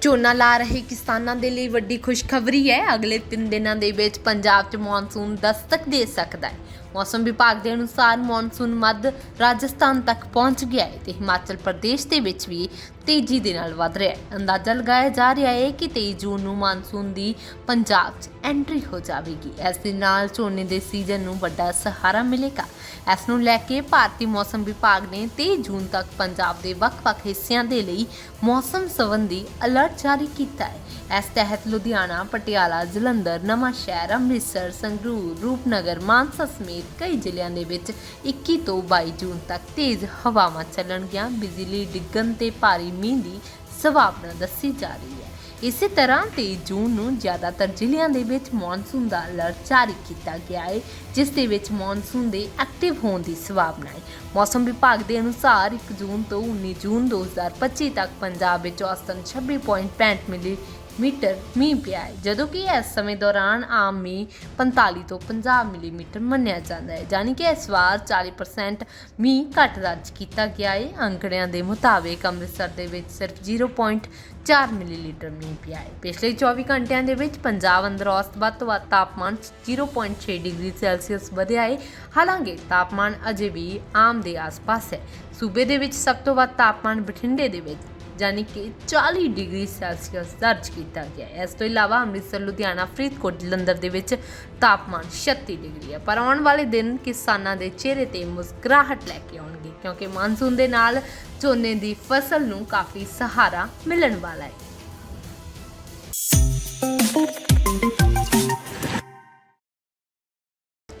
ਝੋਨਾ ਲਾ ਰਹੇ ਕਿਸਾਨਾਂ ਦੇ ਲਈ ਵੱਡੀ ਖੁਸ਼ਖਬਰੀ ਹੈ। ਅਗਲੇ 3 ਦਿਨਾਂ ਦੇ ਵਿੱਚ ਪੰਜਾਬ 'ਚ ਮੌਨਸੂਨ ਦਸਤਕ ਦੇ ਸਕਦਾ ਹੈ। ਮੌਸਮ ਵਿਭਾਗ ਦੇ ਅਨੁਸਾਰ ਮੌਨਸੂਨ ਮੱਧ ਰਾਜਸਥਾਨ ਤੱਕ ਪਹੁੰਚ ਗਿਆ ਹੈ ਤੇ ਹਿਮਾਚਲ ਪ੍ਰਦੇਸ਼ ਦੇ ਵਿੱਚ ਵੀ ਤੇਜ਼ੀ ਦੇ ਨਾਲ ਵਧ ਰਿਹਾ ਹੈ। ਅੰਦਾਜ਼ਾ ਲਗਾਇਆ ਜਾ ਰਿਹਾ ਹੈ ਕਿ 23 ਜੂਨ ਨੂੰ ਮਾਨਸੂਨ ਦੀ ਪੰਜਾਬ 'ਚ ਐਂਟਰੀ ਹੋ ਜਾਵੇਗੀ। ਇਸ ਦੇ ਨਾਲ ਝੋਨੇ ਦੇ ਸੀਜ਼ਨ ਨੂੰ ਵੱਡਾ ਸਹਾਰਾ ਮਿਲੇਗਾ। ਇਸ ਨੂੰ ਲੈ ਕੇ ਭਾਰਤੀ ਮੌਸਮ ਵਿਭਾਗ ਨੇ 23 ਜੂਨ ਤੱਕ ਪੰਜਾਬ ਦੇ ਵੱਖ-ਵੱਖ ਹਿੱਸਿਆਂ ਦੇ ਲਈ ਮੌਸਮ ਸੰਬੰਧੀ ਅਲਰਟ ਜਾਰੀ ਕੀਤਾ ਹੈ। ਇਸ ਤਹਿਤ ਲੁਧਿਆਣਾ, ਪਟਿਆਲਾ, ਜਲੰਧਰ ਨਵਾਂ ਸ਼ਹਿਰ ਅੰਮ੍ਰਿਤਸਰ, ਸੰਗਰੂਰ, ਰੂਪਨਗਰ, ਮਾਨਸਾ ਸਮੇਤ ਕਈ ਜ਼ਿਲ੍ਹਿਆਂ ਦੇ ਵਿੱਚ 21 ਤੋਂ 22 ਜੂਨ ਤੱਕ ਤੇਜ਼ ਹਵਾਵਾਂ ਚੱਲਣਗੀਆਂ। ਬਿਜਲੀ, ਡਿੱਗਣ ਤੇ ਭਾਰੀ ਮੀਂਹ ਦੀ ਸੰਭਾਵਨਾ ਦੱਸੀ ਜਾ ਰਹੀ ਹੈ। ਇਸੇ ਤਰ੍ਹਾਂ 23 ਜੂਨ ਨੂੰ ਜ਼ਿਆਦਾਤਰ ਜ਼ਿਲ੍ਹਿਆਂ ਦੇ ਵਿੱਚ ਮੌਨਸੂਨ ਦਾ ਅਲਰਟ ਜਾਰੀ ਕੀਤਾ ਗਿਆ ਹੈ, ਜਿਸ ਦੇ ਵਿੱਚ ਮੌਨਸੂਨ ਦੇ ਐਕਟਿਵ ਹੋਣ ਦੀ ਸੰਭਾਵਨਾ ਹੈ। ਮੌਸਮ ਵਿਭਾਗ ਦੇ ਅਨੁਸਾਰ 1 ਜੂਨ ਤੋਂ 19 ਜੂਨ 2025 ਤੱਕ ਪੰਜਾਬ ਵਿੱਚ ਔਸਤਨ 26.65 ਮਿਲੀ ਮੀਟਰ ਮੀਂਹ ਪਿਆ ਹੈ। ਜਦੋਂ ਕਿ ਇਸ ਸਮੇਂ ਦੌਰਾਨ ਆਮ ਮੀਂਹ 45 ਤੋਂ 50 ਮਿਲੀਮੀਟਰ ਮੰਨਿਆ ਜਾਂਦਾ ਹੈ। ਯਾਨੀ ਕਿ ਇਸ ਵਾਰ 40% ਮੀਂਹ ਘੱਟ ਦਰਜ ਕੀਤਾ ਗਿਆ ਹੈ। ਅੰਕੜਿਆਂ ਦੇ ਮੁਤਾਬਿਕ ਅੰਮ੍ਰਿਤਸਰ ਦੇ ਵਿੱਚ ਸਿਰਫ 0.4 ਮਿਲੀਲੀਟਰ ਮੀਂਹ ਪਿਆ ਹੈ। ਪਿਛਲੇ 24 ਘੰਟਿਆਂ ਦੇ ਵਿੱਚ ਪੰਜਾਬ ਅੰਦਰ ਔਸਤ ਵੱਧ ਤੋਂ ਵੱਧ ਤਾਪਮਾਨ 0.6 ਡਿਗਰੀ ਸੈਲਸੀਅਸ ਵਧਿਆ ਹੈ। ਹਾਲਾਂਕਿ ਤਾਪਮਾਨ ਅਜੇ ਵੀ ਆਮ ਦੇ ਆਸ-ਪਾਸ ਹੈ। ਸੂਬੇ ਦੇ ਵਿੱਚ ਸਭ ਤੋਂ ਵੱਧ ਤਾਪਮਾਨ ਬਠਿੰਡੇ ਦੇ ਵਿੱਚ ਯਾਨੀ ਕਿ 40 ਡਿਗਰੀ ਸੈਲਸੀਅਸ ਦਰਜ ਕੀਤਾ ਗਿਆ ਇਸ ਤੋਂ ਇਲਾਵਾ ਅੰਮ੍ਰਿਤਸਰ, ਲੁਧਿਆਣਾ, ਫਰੀਦਕੋਟ, ਜਲੰਧਰ ਦੇ ਵਿੱਚ ਤਾਪਮਾਨ 36 ਡਿਗਰੀ ਹੈ। ਪਰ ਆਉਣ ਵਾਲੇ ਦਿਨ ਕਿਸਾਨਾਂ ਦੇ ਚਿਹਰੇ ਤੇ ਮੁਸਕਰਾਹਟ ਲੈ ਕੇ ਆਉਣਗੇ, ਕਿਉਂਕਿ ਮਾਨਸੂਨ ਦੇ ਨਾਲ ਝੋਨੇ ਦੀ ਫਸਲ ਨੂੰ ਕਾਫੀ ਸਹਾਰਾ ਮਿਲਣ ਵਾਲਾ ਹੈ।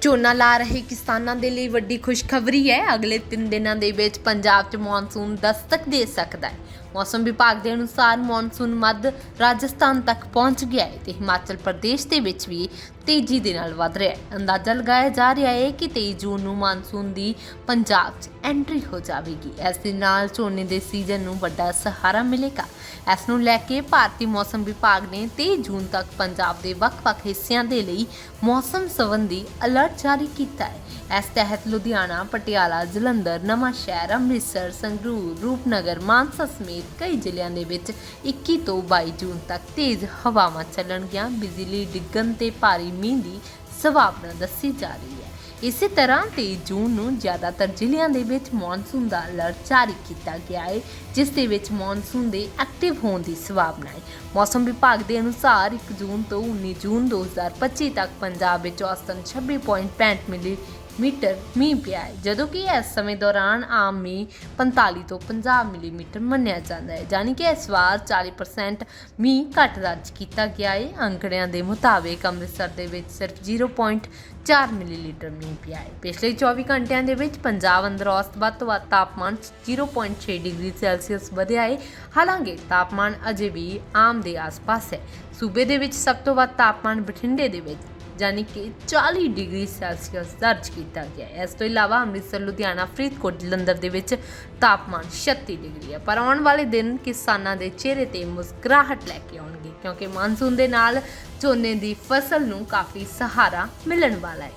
ਝੋਨਾ ਲਾ ਰਹੇ ਕਿਸਾਨਾਂ ਦੇ ਲਈ ਵੱਡੀ ਖੁਸ਼ਖਬਰੀ ਹੈ। ਅਗਲੇ 3 ਦਿਨਾਂ ਦੇ ਵਿੱਚ ਪੰਜਾਬ 'ਚ ਮੌਨਸੂਨ ਦਸਤਕ ਦੇ ਸਕਦਾ ਹੈ। ਮੌਸਮ ਵਿਭਾਗ ਦੇ ਅਨੁਸਾਰ ਮੌਨਸੂਨ ਮੱਧ ਰਾਜਸਥਾਨ ਤੱਕ ਪਹੁੰਚ ਗਿਆ ਹੈ ਤੇ ਹਿਮਾਚਲ ਪ੍ਰਦੇਸ਼ ਦੇ ਵਿੱਚ ਵੀ ਤੇਜ਼ੀ ਦੇ ਨਾਲ ਵਧ ਰਿਹਾ ਹੈ। ਅੰਦਾਜ਼ਾ ਲਗਾਇਆ ਜਾ ਰਿਹਾ ਹੈ ਕਿ 23 ਜੂਨ ਨੂੰ ਮਾਨਸੂਨ ਦੀ ਪੰਜਾਬ 'ਚ ਐਂਟਰੀ ਹੋ ਜਾਵੇਗੀ। ਇਸ ਦੇ ਨਾਲ ਝੋਨੇ ਦੇ ਸੀਜ਼ਨ ਨੂੰ ਵੱਡਾ ਸਹਾਰਾ ਮਿਲੇਗਾ। ਇਸ ਨੂੰ ਲੈ ਕੇ ਭਾਰਤੀ ਮੌਸਮ ਵਿਭਾਗ ਨੇ 23 ਜੂਨ ਤੱਕ ਪੰਜਾਬ ਦੇ ਵੱਖ-ਵੱਖ ਹਿੱਸਿਆਂ ਦੇ ਲਈ ਮੌਸਮ ਸੰਬੰਧੀ ਅਲਰਟ ਜਾਰੀ ਕੀਤਾ ਹੈ। ਇਸ ਤਹਿਤ ਲੁਧਿਆਣਾ, ਪਟਿਆਲਾ, ਜਲੰਧਰ ਨਵਾਂ ਸ਼ਹਿਰ ਅੰਮ੍ਰਿਤਸਰ, ਸੰਗਰੂਰ, ਰੂਪਨਗਰ, ਮਾਨਸਾ ਸਮੇਤ ਕਈ ਜ਼ਿਲ੍ਹਿਆਂ ਦੇ ਵਿੱਚ 21 ਤੋਂ 22 ਜੂਨ ਤੱਕ ਤੇਜ਼ ਹਵਾਵਾਂ ਚੱਲਣਗੀਆਂ। ਬਿਜਲੀ ਡਿੱਗਣ ਤੇ ਭਾਰੀ ਮੀਂਹ ਦੀ ਸੰਭਾਵਨਾ ਦੱਸੀ ਜਾ ਰਹੀ ਹੈ। ਇਸੇ ਤਰ੍ਹਾਂ 23 ਜੂਨ ਨੂੰ ਜ਼ਿਆਦਾਤਰ ਜ਼ਿਲ੍ਹਿਆਂ ਦੇ ਵਿੱਚ ਮੌਨਸੂਨ ਦਾ ਅਲਰਟ ਜਾਰੀ ਕੀਤਾ ਗਿਆ ਹੈ, ਜਿਸ ਦੇ ਵਿੱਚ ਮੌਨਸੂਨ ਦੇ ਐਕਟਿਵ ਹੋਣ ਦੀ ਸੰਭਾਵਨਾ ਹੈ। ਮੌਸਮ ਵਿਭਾਗ ਦੇ ਅਨੁਸਾਰ 1 ਜੂਨ ਤੋਂ 19 ਜੂਨ 2025 ਤੱਕ ਪੰਜਾਬ ਵਿੱਚ ਔਸਤਨ 26.65 ਮਿਲੀ ਮੀਟਰ ਮੀਂਹ ਪਿਆ ਹੈ। ਜਦੋਂ ਕਿ ਇਸ ਸਮੇਂ ਦੌਰਾਨ ਆਮ ਮੀਂਹ 45 ਤੋਂ 50 ਮਿਲੀਮੀਟਰ ਮੰਨਿਆ ਜਾਂਦਾ ਹੈ। ਯਾਨੀ ਕਿ ਇਸ ਵਾਰ 40% ਮੀਂਹ ਘੱਟ ਦਰਜ ਕੀਤਾ ਗਿਆ ਹੈ। ਅੰਕੜਿਆਂ ਦੇ ਮੁਤਾਬਿਕ ਅੰਮ੍ਰਿਤਸਰ ਦੇ ਵਿੱਚ ਸਿਰਫ 0.4 ਮਿਲੀਲੀਟਰ ਮੀਂਹ ਪਿਆ ਹੈ। ਪਿਛਲੇ 24 ਘੰਟਿਆਂ ਦੇ ਵਿੱਚ ਪੰਜਾਬ ਅੰਦਰ ਔਸਤ ਵੱਧ ਤੋਂ ਵੱਧ ਤਾਪਮਾਨ 0.6 ਡਿਗਰੀ ਸੈਲਸੀਅਸ ਵਧਿਆ ਹੈ। ਹਾਲਾਂਕਿ ਤਾਪਮਾਨ ਅਜੇ ਵੀ ਆਮ ਦੇ ਆਸ-ਪਾਸ ਹੈ। ਸੂਬੇ ਦੇ ਵਿੱਚ ਸਭ ਤੋਂ ਵੱਧ ਤਾਪਮਾਨ ਬਠਿੰਡੇ ਦੇ ਵਿੱਚ ਯਾਨੀ ਕਿ 40 ਡਿਗਰੀ ਸੈਲਸੀਅਸ ਦਰਜ ਕੀਤਾ ਗਿਆ ਇਸ ਤੋਂ ਇਲਾਵਾ ਅੰਮ੍ਰਿਤਸਰ, ਲੁਧਿਆਣਾ, ਫਰੀਦਕੋਟ, ਜਲੰਧਰ ਦੇ ਵਿੱਚ ਤਾਪਮਾਨ 36 ਡਿਗਰੀ ਹੈ। ਪਰ ਆਉਣ ਵਾਲੇ ਦਿਨ ਕਿਸਾਨਾਂ ਦੇ ਚਿਹਰੇ ਤੇ ਮੁਸਕਰਾਹਟ ਲੈ ਕੇ ਆਉਣਗੇ, ਕਿਉਂਕਿ ਮਾਨਸੂਨ ਦੇ ਨਾਲ ਝੋਨੇ ਦੀ ਫਸਲ ਨੂੰ ਕਾਫੀ ਸਹਾਰਾ ਮਿਲਣ ਵਾਲਾ ਹੈ।